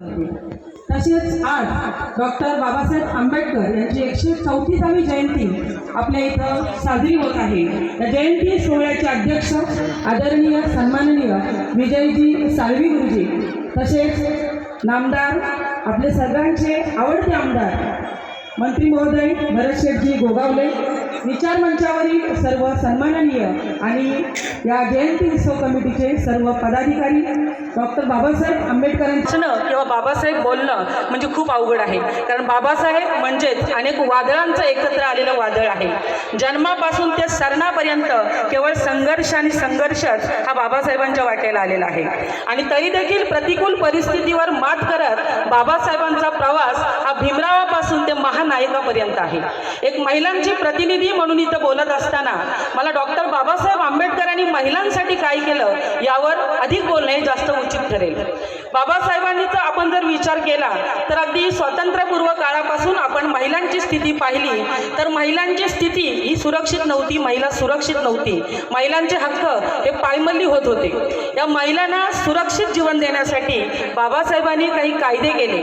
तसेच आज डॉक्टर बाबासाहेब आंबेडकर यांची एकशे चौतीसावी जयंती आपल्या इथं साजरी होत आहे. या जयंती सोहळ्याचे अध्यक्ष आदरणीय सन्माननीय विजयजी साळवी गुरुजी तसेच नामदार आपले सर्वांचे आवडते आमदार मंत्री महोदय भरत शेठजी गोगावले विचार मंचावरील सर्व सन्माननीय आणि या जयंती उत्सव कमिटीचे सर्व पदाधिकारी डॉक्टर बाबासाहेब आंबेडकरांचं किंवा बाबासाहेब बोलणं म्हणजे खूप अवघड आहे. कारण बाबासाहेब म्हणजेच अनेक वादळांचं एकत्र आलेलं वादळ आहे. जन्मापासून ते सरणापर्यंत केवळ संघर्ष आणि संघर्षच हा बाबासाहेबांच्या वाटेला आलेला आहे. आणि तरी देखील प्रतिकूल परिस्थितीवर मात करत बाबासाहेबांचा प्रवास हा भीमरावापासून ते महान नायकापर्यंत आहे. एक महिलांची प्रतिनिधी म्हणून इथं बोलत असताना मला डॉक्टर बाबासाहेब आंबेडकरांनी महिलांसाठी काय केलं यावर अधिक बोलणे जास्त उचित ठरेल. बाबासाहेबांनी आपण जर विचार केला तर अगदी स्वातंत्र्यपूर्व काळापासून आपण महिलांची स्थिती पाहिली तर महिलांची स्थिती ही सुरक्षित नव्हती महिला सुरक्षित नव्हती. महिलांचे हक्क हे पायमल्ली होत होते. या महिलांना सुरक्षित जीवन देण्यासाठी बाबासाहेबांनी काही कायदे केले.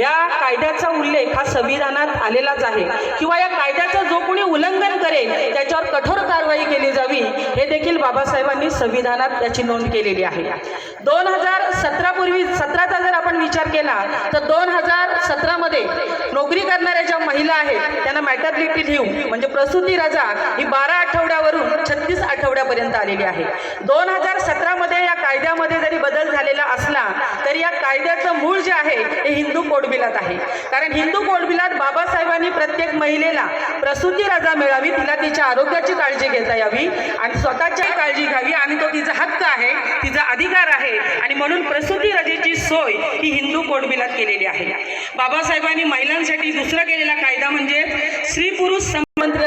या कायद्याचा उल्लेख हा संविधानात आलेलाच आहे. किंवा या कायद्याचं जो कोणी उल्लंघन करेल त्याच्यावर कठोर कारवाई केली जावी हे देखील बाबासाहेबांनी संविधानात याची नोंद केलेली आहे. दोन हजार सतरापूर्वी सतराचा जर आपण विचार केला तर दोन हजार सतरामध्ये नोकरी करणाऱ्या ज्या महिला आहेत त्यांना मॅटर्निटी लिव्ह म्हणजे प्रसूती रजा ही बारा आठवड्यावरून छत्तीस आठवड्यापर्यंत आलेली आहे. दोन हजार सतरामध्ये या कायद्यामध्ये जरी बदल झालेला असला तरी या कायद्याचं मूळ जे आहे ते हिंदू कोडबिलात आहे. कारण हिंदू कोडबिलात बाबासाहेबांनी प्रत्येक महिलेला प्रसूती रजा मिळावी तिला तिच्या आरोग्याची काळजी घेता यावी आणि स्वतःची काळजी घ्यावी आणि तो तिचा हक्क आहे तिचा अधिकार आहे आणि म्हणून प्रसूती रजेची सोय ही हिंदू गोडबिलात केलेली आहे. बाबासाहेबांनी महिलांसाठी दुसरा केलेला कायदा म्हणजे स्त्री पुरुष मंत्री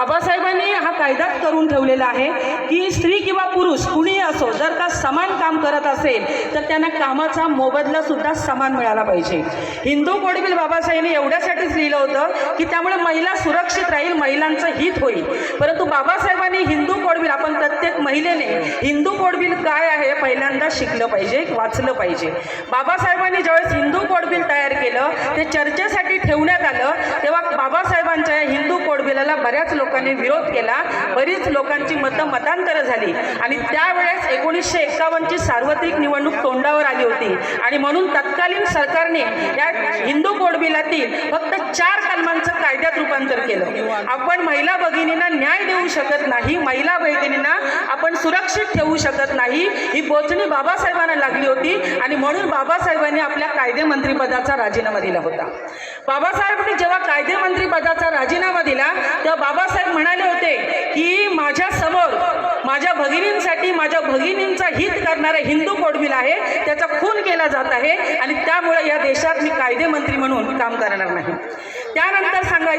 बाबासाहेबांनी हा कायदाच करून ठेवलेला आहे की स्त्री किंवा पुरुष कुणीही असो जर का समान काम करत असेल तर त्यांना कामाचा मोबदला सुद्धा समान मिळाला पाहिजे. हिंदू कोडबिल बाबासाहेबांनी एवढ्यासाठीच लिहिलं होतं की त्यामुळे महिला सुरक्षित राहील महिलांचं हित होईल. परंतु बाबासाहेबांनी हिंदू कोडबिल आपण प्रत्येक महिलेने हिंदू कोडबिल काय आहे पहिल्यांदा शिकलं पाहिजे वाचलं पाहिजे. बाबासाहेबांनी ज्यावेळेस हिंदू कोडबिल तयार केलं ते चर्चेसाठी ठेवण्यात आलं तेव्हा बाबासाहेबांच्या हिंदू त्याला बऱ्याच लोकांनी विरोध केला बरीच लोकांची मतं मतांतरं झाली. आणि त्यावेळेस एकोणीसशे एकावन्नची सार्वत्रिक निवडणूक तोंडावर आली होती. आणि म्हणून तत्कालीन सरकारने या हिंदू कोडबिलातील फक्त चार कायद्यात रूपांतर केलं. आपण महिला भगिनींना न्याय देऊ शकत नाही महिला भगिनींना आपण सुरक्षित ठेवू शकत नाही. ही बोचणी बाबासाहेबांना लागली होती आणि म्हणून बाबासाहेबांनी आपल्या कायदेमंत्रीपदाचा राजीनामा दिला होता. बाबासाहेबांनी जेव्हा कायदेमंत्रीपदाचा राजीनामा दिला तेव्हा बाबासाहेब म्हणाले होते माझ्या भगिनींसाठी माझ्या भगिनींचा हित करणारा हिंदू कोडबिल आहे त्याचा खून केला जात आहे आणि त्यामुळे या देशात मी कायदेमंत्री म्हणून काम करणार नाही. त्यानंतर सांगायचं